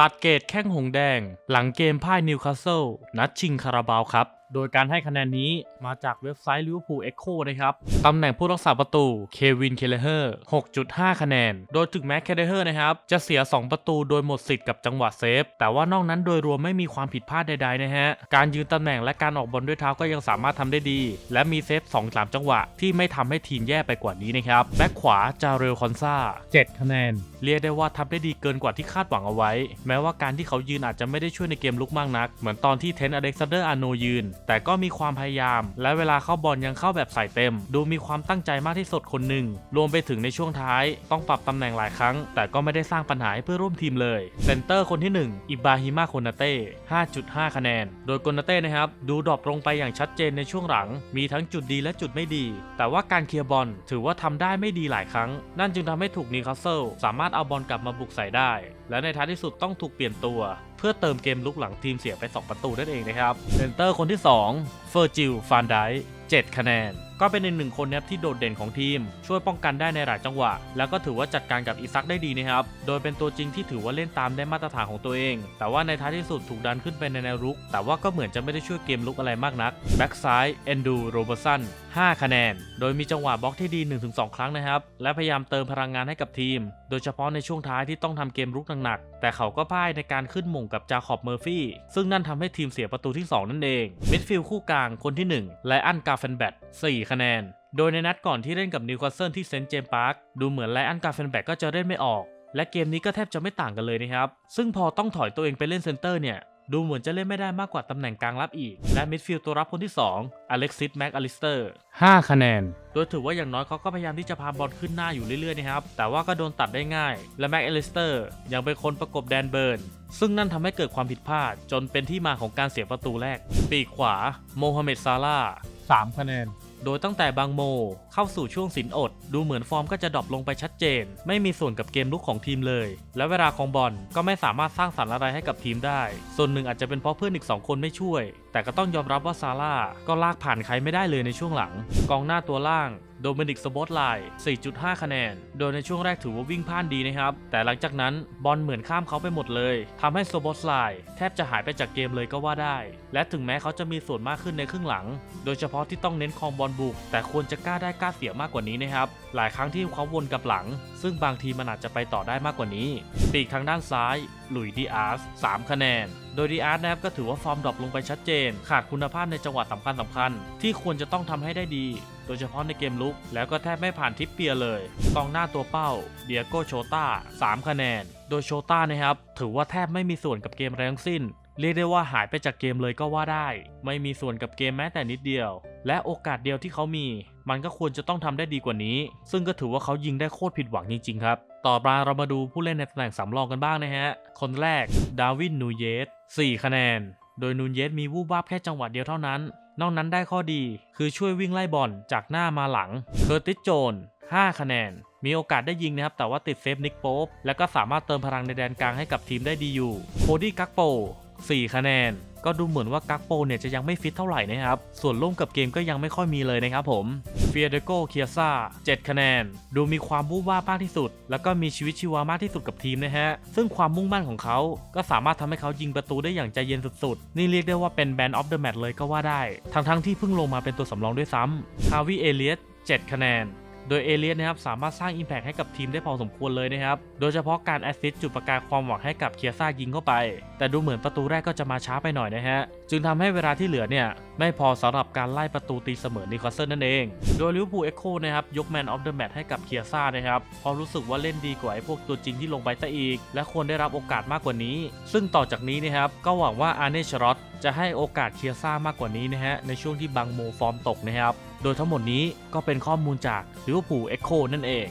ตัดเกรดแข้งหงแดง หลังเกมพ่ายนิวคาสเซิลนัดชิงคาราบาวครับ โดยการให้คะแนนนี้มาจากเว็บไซต์ลิเวอร์พูลเอ็กโคนะครับ ตำแหน่งผู้รักษาประตู เควิน เคเลเฮอร์ 6.5 คะแนน โดยถึงแม้เคเลเฮอร์นะครับ จะเสีย 2 ประตูโดยหมดสิทธิ์กับจังหวะเซฟ แต่ว่านอกนั้นโดยรวมไม่มีความผิดพลาดใดๆนะฮะ การยืนตำแหน่งและการออกบอลด้วยเท้าก็ยังสามารถทำได้ดี และมีเซฟ2-3 จังหวะที่ไม่ทำให้ทีมแย่ไปกว่านี้นะครับ แบ็คขวา จาเรลคอนซา7คะแนน เรียกได้ว่าทำได้ดีเกินกว่าที่คาดหวังเอาไว้ แม้ว่าการที่เขายืนอาจจะไม่ได้ช่วยในเกมลุกมากนัก เหมือนตอนที่เทนอเล็กซานเดอร์อาโนยืนแต่ก็มีความพยายาม และเวลาเข้าบอลยังเข้าแบบใส่เต็ม ดูมีความตั้งใจมากที่สุดคนหนึ่ง รวมไปถึงในช่วงท้าย ต้องปรับตำแหน่งหลายครั้ง แต่ก็ไม่ได้สร้างปัญหาให้เพื่อร่วมทีมเลย เซนเตอร์คนที่ 1 อิบราฮิมาโคนาเต้ 5.5 คะแนน โดยโคนาเต้นะครับ ดูดรอปลงไปอย่างชัดเจนในช่วงหลัง มีทั้งจุดดีและจุดไม่ดี แต่ว่าการเคลียร์บอลถือว่าทำได้ไม่ดีหลายครั้ง นั่นจึงทำให้ถูกนิวคาสเซิลสามารถเอาบอลกลับมาบุกใส่ได้ และในท้ายที่สุดต้องถูกเปลี่ยนตัว เพื่อเติมเกมลุกหลังทีมเสียไป 2 ประตูนั่นเองนะครับเซนเตอร์คนที่2เฟอร์จิลฟานได7คะแนน ก็เป็นอีกหนึ่งคนนะครับที่โดดเด่นของทีม ช่วยป้องกันได้ในหลายจังหวะ แล้วก็ถือว่าจัดการกับอีซักได้ดีนะครับ โดยเป็นตัวจริงที่ถือว่าเล่นตามได้มาตรฐานของตัวเอง แต่ว่าในท้ายที่สุดถูกดันขึ้นไปในแนวรุก แต่ว่าก็เหมือนจะไม่ได้ช่วยเกมลุกอะไรมากนักแบ็กซ้ายเอนดูโรเบอร์สัน5 คะแนน โดยมีจังหวะบล็อกที่ดี 1-2 ครั้งนะครับ และพยายามเติมพลังงานให้กับทีม โดยเฉพาะในช่วงท้ายที่ต้องทำเกมรุกหนักแต่เขาก็พ่ายในการขึ้นม่งกับจาคอบเมอร์ฟี่ ซึ่งนั่นทำให้ทีมเสียประตูที่ 2 นั่นเอง มิดฟิลด์คู่กลางคนที่1ไลอันกาเฟนแบต4คะแนน โดยในนัดก่อนที่เล่นกับนิวคาสเซิลที่เซนต์เจมส์พาร์คดูเหมือนไลอันกาเฟนแบตก็จะเล่นไม่ออกและเกมนี้ก็แทบจะไม่ต่างกันเลยนะครับ ซึ่งพอต้องถอยตัวเองไปเล่นเซนเตอร์เนี่ย ดูเหมือนจะเล่นไม่ได้มากกว่าตำแหน่งกลางรับอีก และมิดฟิลด์ตัวรับคนที่ 2 อเล็กซิสแม็กอลิสเตอร์ 5 คะแนน โดยถือว่าอย่างน้อยเขาก็พยายามที่จะพาบอลขึ้นหน้าอยู่เรื่อยๆนะครับ แต่ว่าก็โดนตัดได้ง่าย และแม็กอลิสเตอร์ยังเป็นคนประกบแดนเบิร์น ซึ่งนั่นทำให้เกิดความผิดพลาด จนเป็นที่มาของการเสียประตูแรก ปีกขวา โมฮัมเหม็ดซาลาห์3คะแนน โดยตั้งแต่บางโม เข้าสู่ช่วงสินอด ดูเหมือนฟอร์มก็จะดรอปลงไปชัดเจน ไม่มีส่วนกับเกมลุกของทีมเลย และเวลาของบอลก็ไม่สามารถสร้างสรรค์อะไรให้กับทีมได้ ส่วนหนึ่งอาจจะเป็นเพราะเพื่อนอีก2คนไม่ช่วย แต่ก็ต้องยอมรับว่าซาร่าก็ลากผ่านใครไม่ได้เลยในช่วงหลัง กองหน้าตัวล่างโดมินิกสโบตไลน์4.5 คะแนน โดยในช่วงแรกถือว่าวิ่งพลาดดีนะครับ แต่หลังจากนั้นบอลเหมือนข้ามเขาไปหมดเลยทำให้สโบตไลน์แทบจะหายไปจากเกมเลยก็ว่าได้ และถึงแม้เขาจะมีส่วนมากขึ้นในครึ่งหลัง โดยเฉพาะที่ต้องเน้นคองบอลบุก แต่ควรจะกล้าได้กล้าเสียมากกว่านี้นะครับ หลายครั้งที่เขาวนกลับหลัง ซึ่งบางทีมันอาจจะไปต่อได้มากกว่านี้ปีกทางด้านซ้าย หลุยดีอาร์ส3คะแนน โดยดีอาร์สนะครับก็ถือว่าฟอร์มดรอปลงไปชัดเจน ขาดคุณภาพในจังหวะสำคัญสำคัญ ที่ควรจะต้องทำให้ได้ดี โดยเฉพาะในเกมลุก แล้วก็แทบไม่ผ่านทิปเปียเลยกองหน้าตัวเป้าเดียโกโชต้า3คะแนน โดยโชต้านะครับถือว่าแทบไม่มีส่วนกับเกมแรงสิ้นเรียกได้ว่าหายไปจากเกมเลยก็ว่าได้ ไม่มีส่วนกับเกมแม้แต่นิดเดียว และโอกาสเดียวที่เขามี มันก็ควรจะต้องทำได้ดีกว่านี้ ซึ่งก็ถือว่าเขายิงได้โคตรผิดหวังจริงๆครับ ต่อมาเรามาดูผู้เล่นในตำแหน่งสำรองกันบ้างนะฮะ คนแรกดาวินนูเยส4คะแนน โดยนูเยสมีวูบวาบแค่จังหวะเดียวเท่านั้น นอกนั้นได้ข้อดีคือช่วยวิ่งไล่บอลจากหน้ามาหลัง เคอร์ติสโจน 5 คะแนน มีโอกาสได้ยิงนะครับ แต่ว่าติดเซฟนิกโป๊ปและก็สามารถเติมพลังในแดนกลางให้กับทีมได้ดีอยู่ โคดี้กักโป 4 คะแนน ก็ดูเหมือนว่ากักโปเนี่ยจะยังไม่ฟิตเท่าไหร่นะครับ ส่วนร่วมกับเกมก็ยังไม่ค่อยมีเลยนะครับผมเฟียเดโกเคียซ่า7คะแนน ดูมีความวูบวาบมากที่สุด แล้วก็มีชีวิตชีวามากที่สุดกับทีมนะฮะ ซึ่งความมุ่งมั่นของเขา ก็สามารถทำให้เขายิงประตูได้อย่างใจเย็นสุดๆ นี่เรียกได้ว่าเป็นแบนด์ออฟเดอะแมตช์เลยก็ว่าได้ ทั้งๆที่เพิ่งลงมาเป็นตัวสำรองด้วยซ้ำฮาวิเอเลียส7คะแนน โดยเอเลียสนะครับสามารถสร้าง Impact ให้กับทีมได้พอสมควรเลยนะครับ โดยเฉพาะการแอสซิสต์จุดประกายความหวังให้กับเคียซ่ายิงเข้าไป แต่ดูเหมือนประตูแรกก็จะมาช้าไปหน่อยนะฮะ จึงทำให้เวลาที่เหลือเนี่ยไม่พอสำหรับการไล่ประตูตีเสมอนิคาสเซิลนั่นเอง โดยลิเวอร์พูลเอ็กโคนะครับยกแมนออฟเดอะแมตช์ให้กับเคียซ่านะครับเพราะรู้สึกว่าเล่นดีกว่าไอ้พวกตัวจริงที่ลงไปซะอีก และควรได้รับโอกาสมากกว่านี้ ซึ่งต่อจากนี้นะครับก็หวังว่าอาร์เนชรอตจะให้โอกาสเคียซ่ามากกว่านี้นะฮะในช่วงที่บังโมฟอร์มตกนะครับ โดยทั้งหมดนี้ก็เป็นข้อมูลจากลิเวอร์พูลเอ็กโคนั่นเอง